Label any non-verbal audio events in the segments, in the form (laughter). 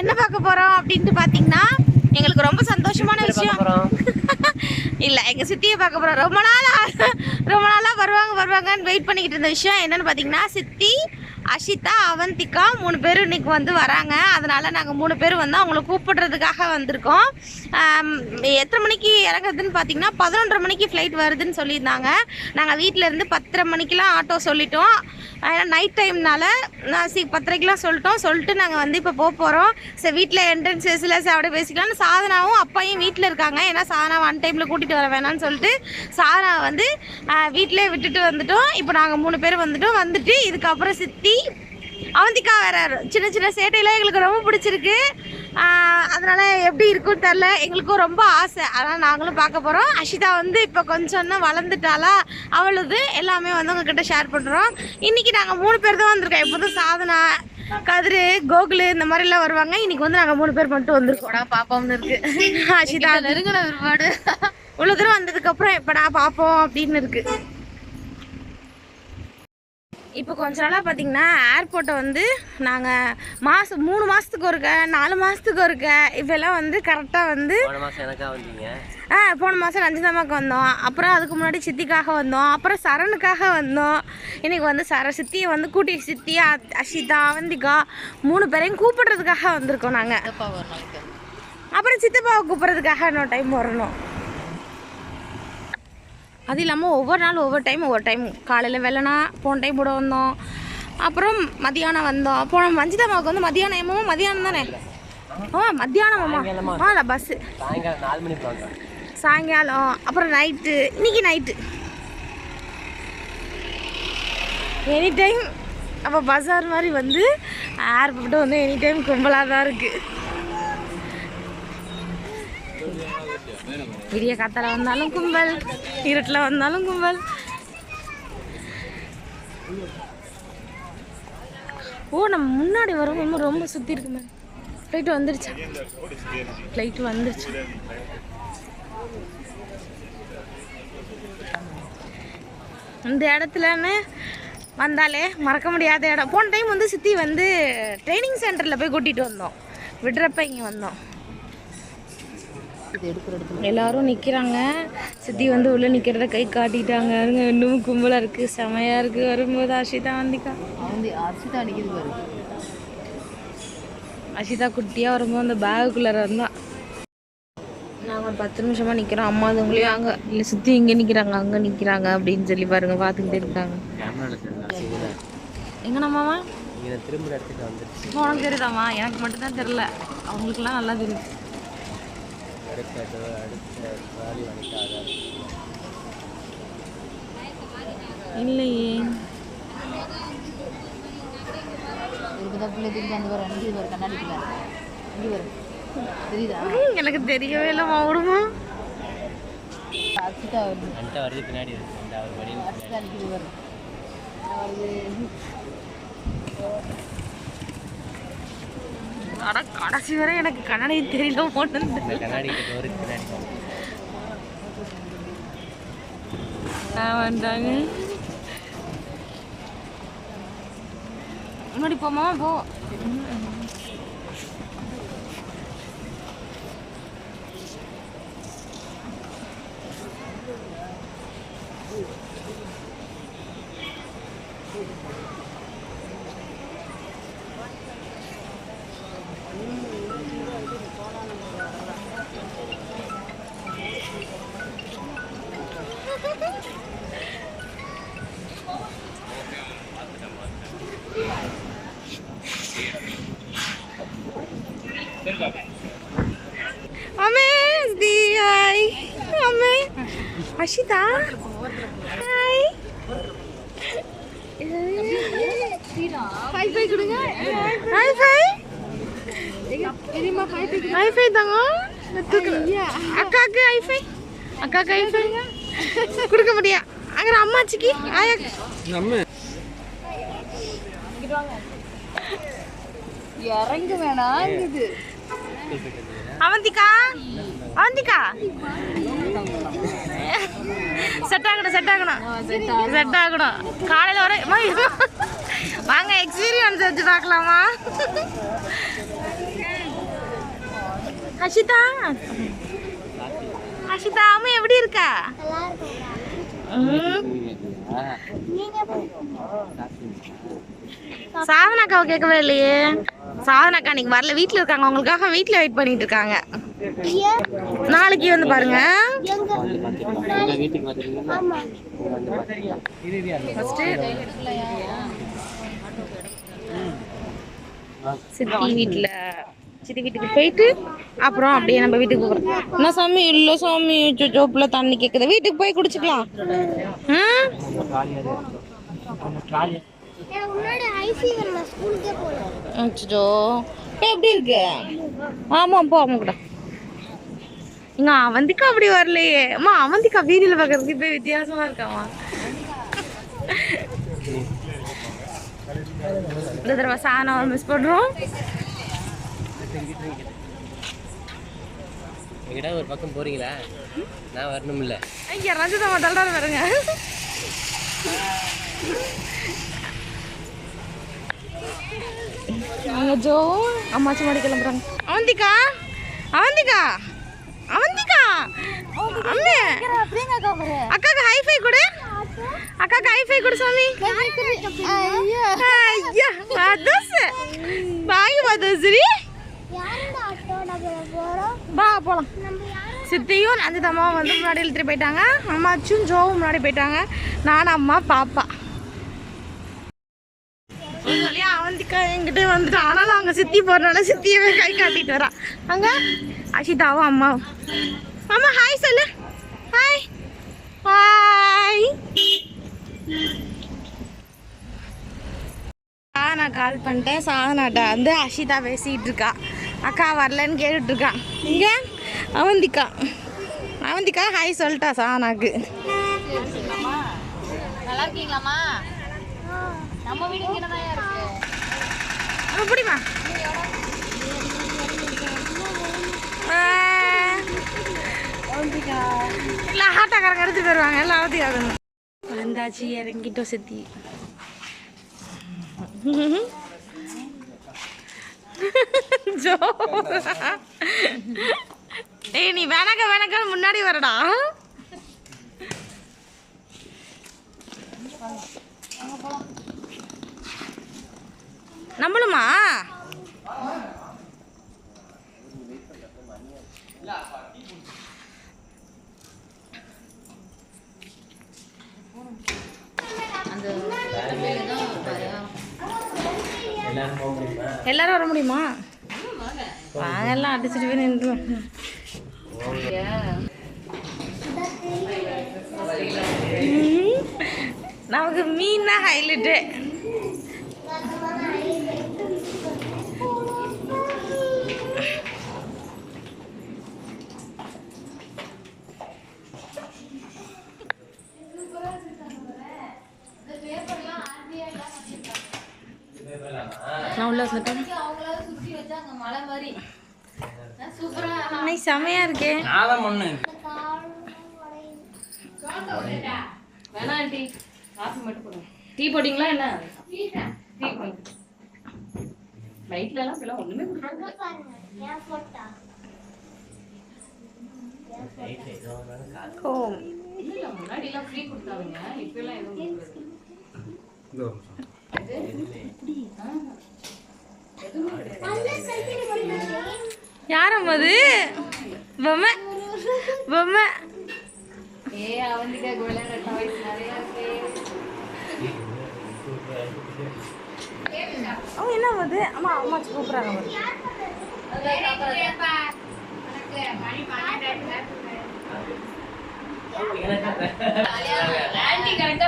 என்ன பார்க்க போறோம் அப்படின்ட்டு பாத்தீங்கன்னா எங்களுக்கு ரொம்ப சந்தோஷமான விஷயம். இல்லை எங்கள் சித்தியை பார்க்க போகிறோம் ரொம்ப நாளாக ரொம்ப நாளாக வருவாங்க வருவாங்கன்னு வெயிட் பண்ணிக்கிட்டு இருந்த விஷயம் என்னென்னு பார்த்தீங்கன்னா சித்தி அஷிதா அவந்திகா மூணு பேர் இன்னைக்கு வந்து வராங்க. அதனால் நாங்கள் மூணு பேர் வந்து அவங்கள கூப்பிடுறதுக்காக வந்திருக்கோம். எத்தனை மணிக்கு இறங்குறதுன்னு பார்த்தீங்கன்னா பதினொன்றரை மணிக்கு ஃப்ளைட் வருதுன்னு சொல்லியிருந்தாங்க. நாங்கள் வீட்டில் இருந்து பத்தரை மணிக்கெலாம் ஆட்டோ சொல்லிட்டோம். ஏன்னா நைட் டைம்னால நான் சி பத்தரைக்கெலாம் சொல்லிட்டோம். சொல்லிட்டு நாங்கள் வந்து இப்போ போக போகிறோம் சரி வீட்டில் என்ட்ரன்ஸ் ஃபெசிலிஸ் அப்படியே பேசிக்கலாம்னு சாதனாவும் அப்பாயும் வீட்டில் இருக்காங்க. ஏன்னா சாதனா வந்துட்டு டைமில் கூட்டிகிட்டு வர வேணாம்னு சொல்லிட்டு சாரா வந்து வீட்டிலே விட்டுட்டு வந்துட்டோம். இப்போ நாங்கள் மூணு பேர் வந்துட்டோம். வந்துட்டு இதுக்கப்புறம் சித்தி அவந்திக்கா வேற சின்ன சின்ன சேட்டையெல்லாம் எங்களுக்கு ரொம்ப பிடிச்சிருக்கு. அதனால் எப்படி இருக்கும்னு தெரில எங்களுக்கும் ரொம்ப ஆசை. அதனால் நாங்களும் பார்க்க போகிறோம் அஷிதா வந்து இப்போ கொஞ்சம்னா வளர்ந்துட்டாளா? அவளுது எல்லாமே வந்து உங்ககிட்ட ஷேர் பண்ணுறோம் இன்றைக்கி நாங்கள் மூணு பேர் தான் வந்திருக்கோம். எப்போதும் சாதனா கதிரு கோகுலு இந்த மாதிரிலாம் வருவாங்க. இன்னைக்கு வந்து நாங்கள் மூணு பேர் மட்டும் வந்திருக்கோம். பாப்போம்னு இருக்கு. அஷிதா நெருங்கின பிற்பாடு இவ்வளோ தூரம் வந்ததுக்கப்புறம் எப்படா பார்ப்போம் அப்படின்னு இருக்கு. இப்போ கொஞ்ச நாளாக பார்த்தீங்கன்னா ஏர்போர்ட்டை வந்து நாங்கள் மாதம் மூணு மாதத்துக்கு ஒருக்க நாலு மாதத்துக்கு ஒருக்க இப்போல்லாம் வந்து கரெக்டாக வந்து ஆ போன மாதம் ரஞ்சிதாமாக்கு வந்தோம். அப்புறம் அதுக்கு முன்னாடி சித்திக்காக வந்தோம். அப்புறம் சரணுக்காக வந்தோம். இன்னைக்கு வந்து சர சித்தியை வந்து கூட்டி சித்தி அஷிதா அவந்திகா மூணு பேரையும் கூப்பிடுறதுக்காக வந்திருக்கோம் நாங்கள் அப்புறம் சித்தப்பாவை கூப்பிட்றதுக்காக இன்னொரு டைம் வரணும். அது இல்லாமல் ஒவ்வொரு நாள் ஒவ்வொரு டைம் ஒவ்வொரு டைம் காலையில் வெள்ளனா போன டைம் கூட வந்தோம். அப்புறம் மதியானம் வந்தோம். போன மஞ்சிதாமாவுக்கு வந்து மதியானம் ஏமோ மதியானம் தானே? ஆ மத்தியானமாம்மா ஆ பஸ்ஸு சாயங்காலம் நாலு மணிக்கு வாங்க சாயங்காலம் அப்புறம் நைட்டு இன்னைக்கு நைட்டு எனி டைம் அப்போ பஜார் மாதிரி வந்து ஏர்போர்ட்டு வந்து எனி டைம் கும்பலாக தான் இருக்குது விடிய காத்தால வந்தாலும் கும்பல் இருட்டில் வந்தாலும் கும்பல். ஓ நம்ம முன்னாடி வரும் ரொம்ப சுற்றி இருக்குமே ஃப்ளைட்டு வந்துருச்சா? ஃப்ளைட்டு வந்துருச்சு? இந்த இடத்துலன்னு வந்தாலே மறக்க முடியாத இடம். போன டைம் வந்து சித்தி வந்து ட்ரைனிங் சென்டரில் போய் கூட்டிகிட்டு வந்தோம். விடுறப்ப இங்கே வந்தோம். இது எடுக்கிற இடத்துல. எல்லாரும் நிற்கிறாங்க சித்தி வந்து உள்ளே நிற்கிறத கை காட்டிட்டாங்க. இன்னும் கும்பலாக இருக்குது செமையாக இருக்குது வரும்போது அஷிதா வந்திக்கா. வந்து அரிசிதான் அடிக்குது பாரு. அஷிதா குட்டியாக வரும்போது அந்த பேகுக்குள்ளார வந்தான் நாங்கள் ஒரு பத்து நிமிஷமாக நிற்கிறோம் அம்மா அதுங்களையும் அங்கே இல்லை சுற்றி இங்கே நிற்கிறாங்க அங்கே நிற்கிறாங்க அப்படின்னு சொல்லி பாருங்க. பார்த்துக்கிட்டே இருக்காங்க. கேமராவில் தெரியல எங்கண்ணா மாமா? நீங்கள் திரும்ப உனக்கு தெரியுதாம்மா? எனக்கு மட்டும்தான் தெரில. அவங்களுக்குலாம் நல்லா தெரியும். அடுத்த அடுத்த வாரி வந்துட்டாங்க இல்லையே பிள்ளை அந்த கண்ணாடிக்குள்ள தெரியுதா? எனக்கு தெரியவே இல்லைம்மா விடுமா அரிசிதா வருது. பின்னாடி அவர் வழி அரிசிதா அடிக்குது பாரு. வருது அட கடைசி வரை எனக்கு கண்ணாடி தெரியல ஒன்று இந்த கண்ணாடி வந்தாங்க. முன்னாடி போமா போ. அஷிதா? ஹாய் ஹாய் ஃபை கொடுங்க. ஹாய் ஃபை ஹாய் ஃபை தாங்க. அக்காக்கு ஹாய் ஃபை அக்காக்கு ஹாய் ஃபை கொடுக்க முடியா அங்கே அம்மாச்சிக்கு ஆயா இறங்க வேணாம் இது அவந்திகா. அவந்திகா. செட் ஆகணும் செட் ஆகணும். செட் ஆகணும். காலையில் வர வாங்க எக்ஸ்பீரியன்ஸ் வச்சு பார்க்கலாமா? அஷிதா? அஷிதா அம்மா எப்படி இருக்கா? ம். சாதனாக்காவை கேட்கவே இல்லையே. சாதனாக்கா இன்னைக்கு வரல வீட்டில் இருக்காங்க. உங்களுக்காக வீட்டில் வெயிட் பண்ணிட்டு இருக்காங்க. நாளைக்கு வந்து பாருங்க. சித்தி வீட்டில் சித்தி வீட்டுக்கு போயிட்டு அப்புறம் அப்படியே நம்ம வீட்டுக்கு போகிறோம் என்ன சாமி இல்லை சாமி ஜோப்பில் தண்ணி கேட்குது வீட்டுக்கு போய் குடிச்சுக்கலாம். அச்சோ எப்படி இருக்கு? ஆமாம் போ அம்மா கூட. இங்க அவந்திக்கா அப்படி வரலையே. அம்மா அவந்திக்கா வீதியில் பார்க்கறதுக்கு இப்போ வித்தியாசமா இருக்காமா இந்த தடவை சாணம் மிஸ் பண்ணுறோம் எங்கிட்ட ஒரு பக்கம் போறீங்களா? நான் வரணும்ல. ஐயா ரஞ்சிதா தள்ளாட பாருங்க. அவங்க ஜோ. அம்மாச்சி மாடி கிளம்புறாங்க. அவந்திகா அவந்திகா அவந்திகா அம்மே அக்காக்கு ஹைஃபை கொடு. அக்காக்கு ஹைஃபை கொடு சாமி ஐயா மதஸ் பாய் மதஸ்ரீ வா போலாம். சித்தியும் நந்திதம்மாவும் வந்து முன்னாடி இழுத்துட்டு போயிட்டாங்க. அம்மாச்சும் ஜோவும் முன்னாடி போயிட்டாங்க. நானும் அம்மா பாப்பா. அவந்திக்கா என்கிட்ட வந்துட்டு. ஆனாலும் அங்கே சித்தி போறனால சித்தியவே கை காட்டிட்டு வரா. அங்க அஷிதாவும் அம்மாவும். அம்மா ஹாய் சொல்லு. ஹாய் ஹாய் நான் கால் பண்ணிட்டேன். சாதனாட்ட வந்து அஷிதா பேசிகிட்டு இருக்கா அக்கா வரலன்னு கேட்டுட்டு இருக்கான் இங்கே? அவந்திக்கா. அவந்திக்கா ஹாய் சொல்லிட்டா சாதனாக்கு. நல்லா இருக்கீங்களாம்மா நம்ம வீடு இங்கே தான் இருக்கு அப்படிமா இல்லை ஆட்டாக்காரங்க எடுத்து போயிடுவாங்க எல்லாம் அவதிக்காகணும் வந்தாச்சு இறங்கிட்டோம் சித்தி. ஜோ. ஏய் நீ வேணாக்க வேணாக்க முன்னாடி வரடா. நம்மளுமா? எல்லாரும் வர முடியுமா? வாங்க எல்லாம் அடிச்சுட்டு போய் நின்று. நமக்கு மீன் தான் ஹைலைட்டு நான் உள்ள வந்துட்டேன் அவங்களால சுத்தி வச்சாங்க மலை மாதிரி சூப்பரா அன்னை செமையா இருக்கே. வேணாம் ஆண்டி. காஃபி மட்டும் போடுங்க. டீ போட்டிங்களா என்ன? டீ போடுங்க எல்லாம் இப்பெல்லாம் ஒண்ணுமே கொடுக்குறாங்க ஓ. இல்ல இல்ல முன்னாடி எல்லாம் ஃப்ரீ கொடுத்தாங்க இப்ப எல்லாம் எதுவும் யாரம் அது? அவந்திக்காக விளையாட டாய்ஸ் நிறைய இருக்கு. அவங்க என்ன அது அம்மா அம்மா கூப்பிட்றாங்க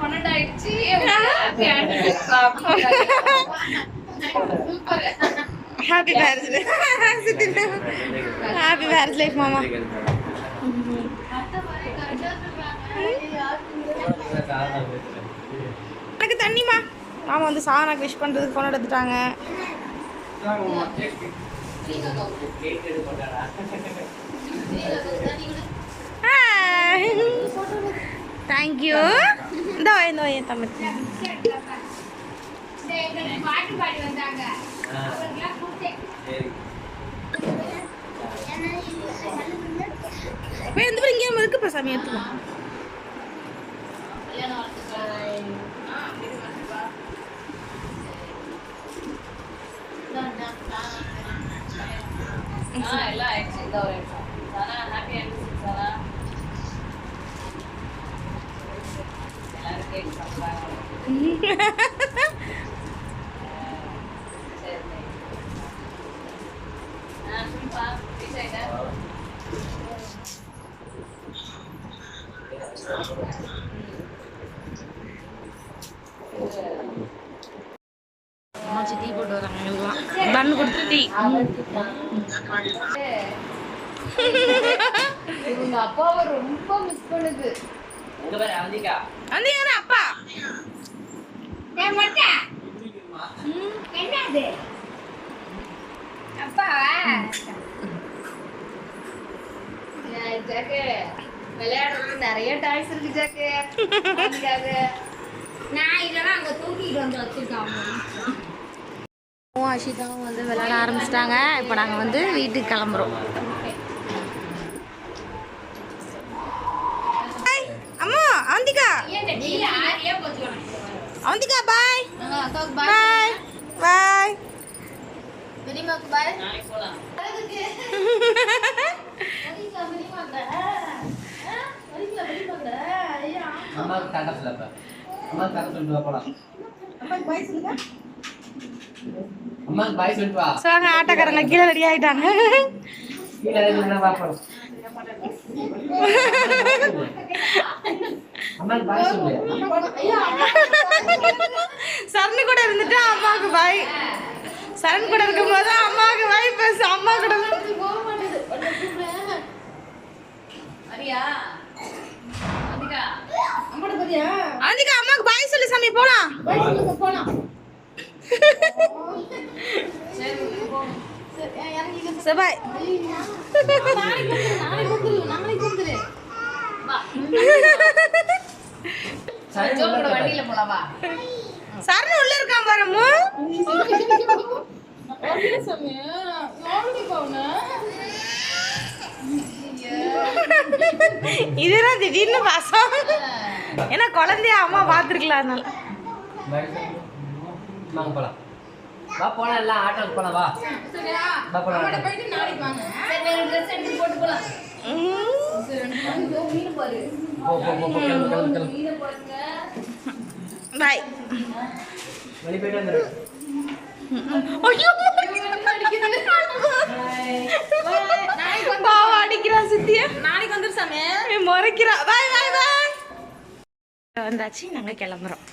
பன்னெண்டு ஆயிடுச்சு happy marriage happy marriage life மாமா எனக்கு தண்ணிமா மாமா வந்து சாணாக்கு விஷ் பண்ணுறதுக்கு ஃபோன் எடுத்துட்டாங்க. தேங்க்யூ இந்த இந்த என் தம்பி. ஆ. சரி எந்த பேர் இங்கே இருக்குப்பா சாமி எடுத்துக்கலாம் எல்லாம் ஆயிடுச்சு. இந்த ஒரு நிமிஷம். ஹாப்பி ஆனிவர்சரி சாரா எல்லாரும் கேக் சாப்பிட்றாங்க (laughs) சரி சரி. ஆ சொல்லுப்பா ரீச் ஆயிட்டேன் அம்மாச்சி டீ போட்டு வராங்க எங்களுக்குலாம் கொடுத்து டீ அப்பாவை ரொம்ப மிஸ் பண்ணுது அப்பா என்னது ஜாக்கு விளையாடுறதுக்கு நிறைய டாய்ஸ் இருக்கு ஜாக்கு. அதுக்காக நான் இதெல்லாம் அங்க தூக்கிட்டு வந்து வச்சிருக்கேன் அஷிதாவும் வந்து விளையாட ஆரம்பிச்சிட்டாங்க. இப்போ நாங்கள் வந்து வீட்டுக்கு கிளம்புறோம். ஹாய், அம்மா அவந்திகா. அவந்திகா பாய் பாய் பாய் பெரியமாக்கு பாய் அம்மாவுக்கு தங்க சொல்லப்ப அம்மாவுக்கு தங்க சொல்லிட்டு வா போலாம். அம்மாவுக்கு பாய் சொல்லிட்டு வா. ஸோ அங்கே ஆட்டோக்காரங்க கீழே ரெடி ஆகிட்டாங்க கீழே சரணு கூட இருந்துட்டு அம்மாவுக்கு பாய் சரண் கூட இருக்கும்போது அம்மாவுக்கு பாய் பேசு அம்மா கூட அரியா அதிகா அவந்திகா அம்மாவுக்கு பாய் சொல்லு சாமி போலாம். போலாம் வா சரணு உள்ள இருக்கான் பாருமு இதுதான் திடீர்னு பாசம். ஏன்னா குழந்தைய அம்மா பார்த்துருக்கலாம் அதனால. வாங்க போலாம். வா போலாம் எல்லாம் ஆட்டோக்கு போலாம் வா. வா போலாம் சரி ரெண்டு ட்ரெஸ் எடுத்து போட்டு போலாம் உம். சரி ரெண்டு நாளைக்கு மீன் பாரு போ போ போ போ கிளம்பு கிளம்பு கிளம்பு. மீனை பாருங்க பாய் வெளியே போயிட்டு வந்துரு. ஐயோ பாவம் அடிக்கிறா சித்திய. நாளைக்கு வந்துரு சாமி. முறைக்கிறா. பாய் பாய் பாய் வந்தாச்சு நாங்கள் கிளம்புறோம்.